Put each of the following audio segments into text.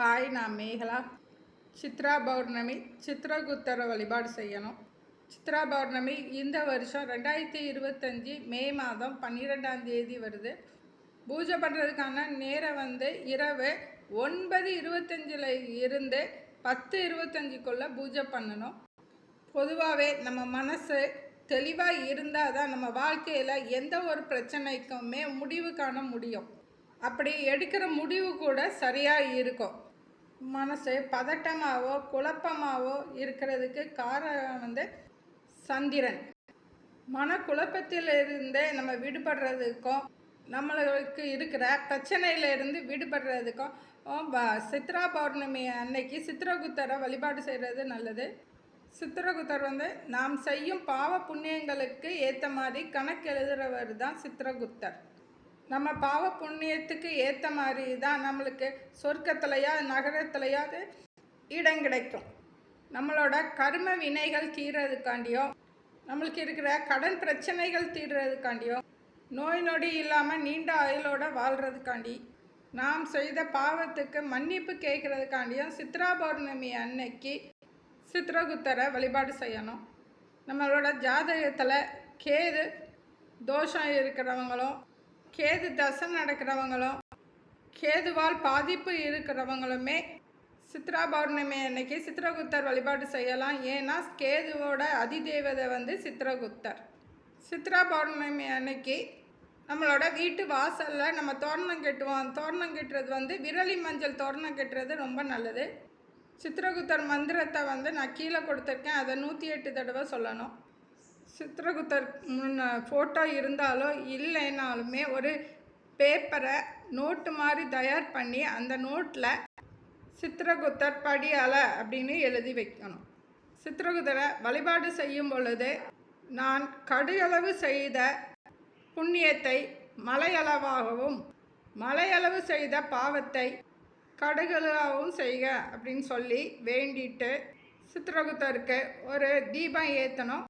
Hi நான் மேகலா. சித்ரா பௌர்ணமி சித்ரகுத்தரை வழிபாடு செய்யணும். சித்ரா பௌர்ணமி இந்த வருஷம் ரெண்டாயிரத்தி இருபத்தஞ்சி மே மாதம் பன்னிரெண்டாம் தேதி வருது. பூஜை பண்ணுறதுக்கான நேரம் வந்து இரவு ஒன்பது இருபத்தஞ்சில் இருந்து பத்து இருபத்தஞ்சிக்குள்ளே பூஜை பண்ணணும். பொதுவாகவே நம்ம மனசு தெளிவாக இருந்தால் தான் நம்ம வாழ்க்கையில் எந்த ஒரு பிரச்சனைக்குமே முடிவு காண முடியும். அப்படி எடுக்கிற முடிவு கூட சரியாக இருக்கும். மனசு பதட்டமாகவோ குழப்பமாகவோ இருக்கிறதுக்கு காரணம் வந்து சந்திரன். மனக்குழப்பத்திலிருந்தே நம்ம விடுபடுறதுக்கும் நம்மளுக்கு இருக்கிற பிரச்சனையிலிருந்து விடுபடுறதுக்கும் சித்ரா பௌர்ணமி அன்னைக்கு சித்திரகுத்தரை வழிபாடு செய்கிறது நல்லது. சித்திரகுப்தர் வந்து நாம் செய்யும் பாவ புண்ணியங்களுக்கு ஏற்ற மாதிரி கணக்கு எழுதுறவர் தான் சித்திரகுப்தர். நம்ம பாவ புண்ணியத்துக்கு ஏற்ற மாதிரி தான் நம்மளுக்கு சொர்க்கத்துலையா நகரத்துலையாவது இடம் கிடைக்கும். நம்மளோட கர்ம வினைகள் தீர்றதுக்காண்டியோ நம்மளுக்கு இருக்கிற கடன் பிரச்சனைகள் தீர்றதுக்காண்டியோ நோய் நொடி இல்லாமல் நீண்ட ஆயுளோட வாழ்கிறதுக்காண்டி நாம் செய்த பாவத்துக்கு மன்னிப்பு கேட்குறதுக்காண்டியும் சித்ரா பௌர்ணமி அன்னைக்கு சித்ரகுத்தரை வழிபாடு செய்யணும். நம்மளோட ஜாதகத்தில் கேது தோஷம் இருக்கிறவங்களும் கேது தசை நடக்கிறவங்களும் கேதுவால் பாதிப்பு இருக்கிறவங்களுமே சித்ரா பௌர்ணமி அன்னைக்கு சித்ரகுப்தர் வழிபாடு செய்யலாம். ஏன்னா கேதுவோட அதிதேவதை வந்து சித்ரகுப்தர். சித்ரா பௌர்ணமி அன்னைக்கு நம்மளோட வீட்டு வாசலில் நம்ம தோரணம் கட்டுவோம். தோரணம் கட்டுறது வந்து விரலி மஞ்சள் தோரணம் கட்டுறது ரொம்ப நல்லது. சித்ரகுப்தர் மந்திரத்தை வந்து நான் கீழே கொடுத்துருக்கேன். அதை நூற்றி எட்டு தடவை சொல்லணும். சித்திரகுத்தர் முன்ன ஃபோட்டோ இருந்தாலோ இல்லைனாலுமே ஒரு பேப்பரை நோட்டு மாதிரி தயார் பண்ணி அந்த நோட்டில் சித்திரகுத்தர் படியால அப்படின்னு எழுதி வைக்கணும். சித்திரகுத்தரை வழிபாடு செய்யும் பொழுது நான் கடுகளவு செய்த புண்ணியத்தை மலையளவாகவும் மலையளவு செய்த பாவத்தை கடுகளாகவும் செய்க அப்படின்னு சொல்லி வேண்டிட்டு சித்திரகுத்தருக்கு ஒரு தீபம் ஏற்றணும்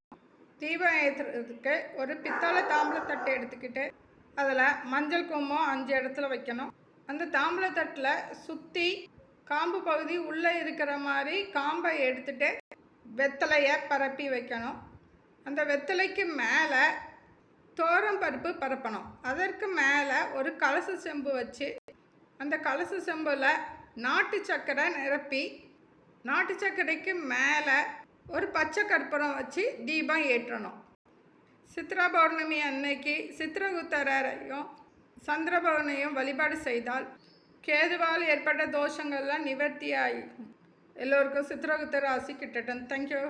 தீபம் ஏற்றுறதுக்கு ஒரு பித்தளை தாம்பளத்தட்டை எடுத்துக்கிட்டு அதில் மஞ்சள் குங்குமம் அஞ்சு இடத்துல வைக்கணும். அந்த தாம்பளத்தட்டில் சுற்றி காம்பு பகுதி உள்ளே இருக்கிற மாதிரி காம்பை எடுத்துட்டு வெத்தலையை பரப்பி வைக்கணும். அந்த வெத்தலைக்கு மேலே தோரம் பருப்பு பரப்பணும். அதற்கு மேலே ஒரு கலச செம்பு வச்சு அந்த கலச செம்பில் நாட்டு சக்கரை நிரப்பி நாட்டு சர்க்கரைக்கு மேலே ஒரு பச்சை கற்பூரம் வச்சு தீபம் ஏற்றணும். சித்ரா பௌர்ணமி அன்னைக்கு சித்திரகுப்தரையும் சந்திரபவனையும் வழிபாடு செய்தால் கேதுவால் ஏற்பட்ட தோஷங்கள்லாம் நிவர்த்தியாகும். எல்லோருக்கும் சித்திரகுப்தர் ஆசி கிட்டட்டும் தேங்க்யூ